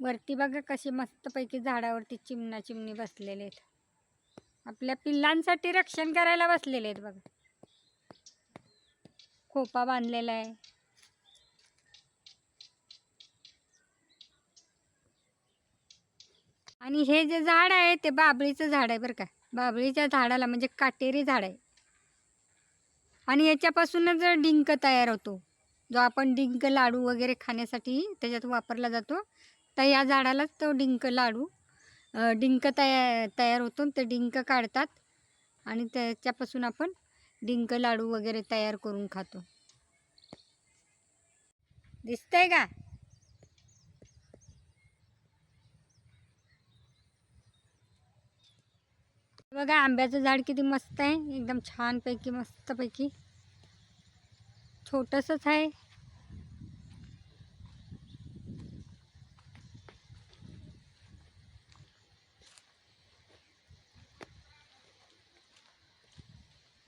वरती बघा कशी मस्तपैकी झाडावरती चिमणा चिमणी बसलेले आहेत. आपल्या पिल्लांसाठी रक्षण करायला बसलेले आहेत बघा. खोपा बांधलेला आहे. आणि हे जे झाड आहे ते बाबळीचं झाड आहे बरं का. बाबळीच्या झाडाला म्हणजे काटेरी झाड आहे. आणि याच्यापासूनच डिंक तयार होतो. जो आपण डिंक लाडू वगैरे खाण्यासाठी त्याच्यात वापरला जातो. तर या झाडालाच तो डिंक लाडू. डिंक तया तयार होतो ते डिंक काढतात आणि त्याच्यापासून आपण डिंक लाडू वगैरे तयार करून खातो. दिसतंय का? बघा आंब्याचं झाड किती मस्त आहे. एकदम छानपैकी मस्तपैकी. छोटंसंच आहे.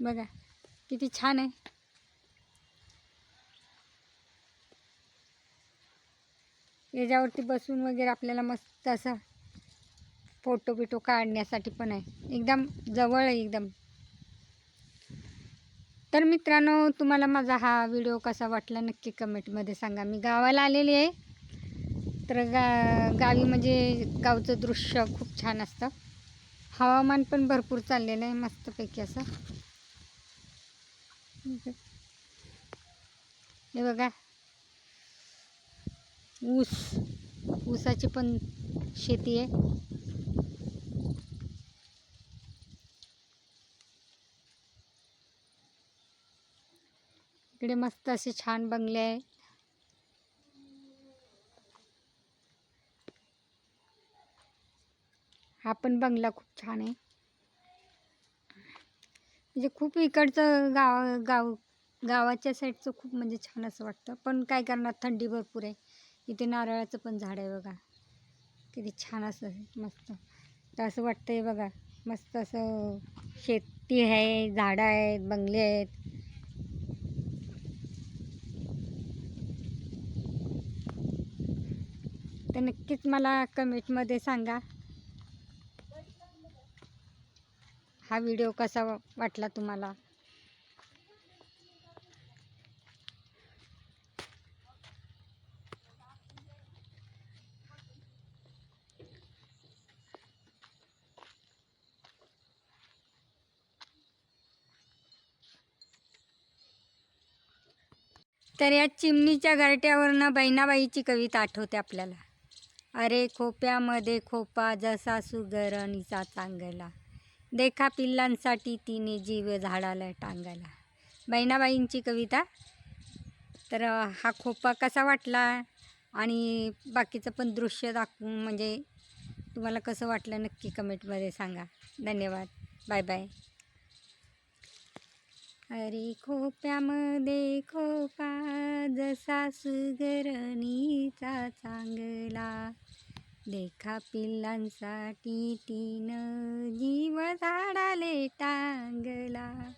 बघा किती छान आहे. याच्यावरती बसून वगैरे आपल्याला मस्त असा फोटो बिटो काढण्यासाठी पण आहे. एकदम जवळ आहे एकदम. तर मित्रांनो तुम्हाला माझा हा व्हिडिओ कसा वाटला नक्की कमेंटमध्ये सांगा. मी गावाला आलेली आहे. तर गा गावी म्हणजे गावचं दृश्य खूप छान असतं. हवामान पण भरपूर चाललेलं आहे मस्तपैकी असं. हे बघा. ऊस. ऊसाची पण शेती आहे. इकडे मस्त असे छान बंगले आहे. हा पण बंगला खूप छान आहे. म्हणजे खूप इकडचं गाव गाव गावाच्या साईडचं खूप म्हणजे छान असं वाटतं. पण काय करणार? थंडी भरपूर आहे. इथे नारळाचं पण झाड आहे बघा. किती छान असं मस्त. तर असं वाटतं आहे बघा. मस्त असं शेती आहे झाडं आहेत बंगले आहेत. तर नक्कीच मला कमेंटमध्ये सांगा. हा व्हिडिओ कसा वाटला तुम्हाला? तर या चिमणीच्या घरट्यावरनं बहिणाबाईची कविता आठवते आपल्याला. अरे खोप्यामध्ये खोपा जसा सुगरणीचा चांगला. देखा पिल्लांसाठी तिने जीव झाडाला टांगायला. बहिणाबाईंची कविता. तर हा खोपा कसा वाटला? आणि बाकीचं पण दृश्य दाखवून म्हणजे तुम्हाला कसं वाटलं नक्की कमेंटमध्ये सांगा. धन्यवाद. Bye bye. अरे खोप्यामध्ये खोपा जसा सुगरणीचा चांगला. देखा पिल्लांसाठी तीन जी टांगला